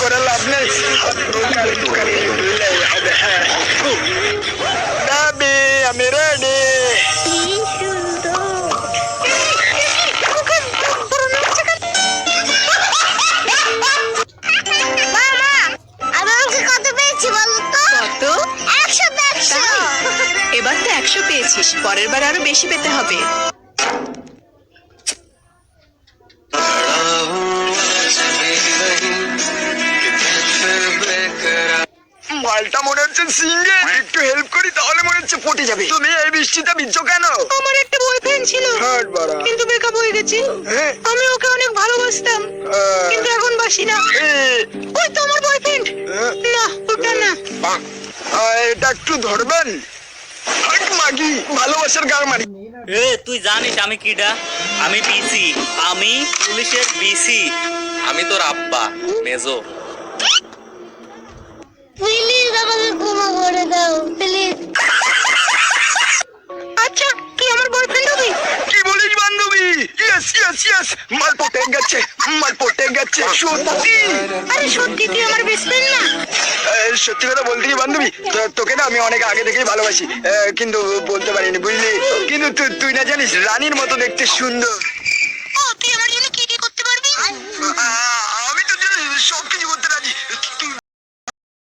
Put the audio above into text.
করে লাভ নেই। দাবি আমি রেডি এবার তো একশো পেয়েছিস পরের বার আরও বেশি পেতে হবে। মালটা মনে হচ্ছে সিঙ্গে। একটু হেল্প করি তাহলে মনে হচ্ছে পটে যাবে। তুমি এই বৃষ্টিতে ভিজছো কেন? আমার একটা বয়ফ্রেন্ড ছিল। হাট বাড়া। কিন্তু ব্রেকআপ হয়ে গেছে। হ্যাঁ। আমি ওকে অনেক ভালোবাসতাম। কিন্তু এখন বাসি না। ওই তো আমার বয়ফ্রেন্ড হ্যাঁ। না ওটা না। এটা একটু ধরবেন? মাগি ভালোবাসার গার মারি। এ তুই জানিস আমি কিডা? আমি বিসি আমি পুলিশের বিসি। আমি তোর আব্বা মেজো। ইয়েস ইয়েস ইয়েস মাল পটে গেছে মাল পটে গেছে। সত্যি? আরে সত্যি তুই আমার বেস্ট ফ্রেন্ড না? সত্যি কথা বলতে কি বান্ধবী? তোকে না আমি অনেক আগে থেকেই ভালোবাসি। কিন্তু বলতে পারিনি বুঝলি? কিন্তু তুই না জানিস রানীর মতো দেখতে সুন্দর। ও তুই আমার জন্য কি কি করতে পারবি? আমি তো সবকিছু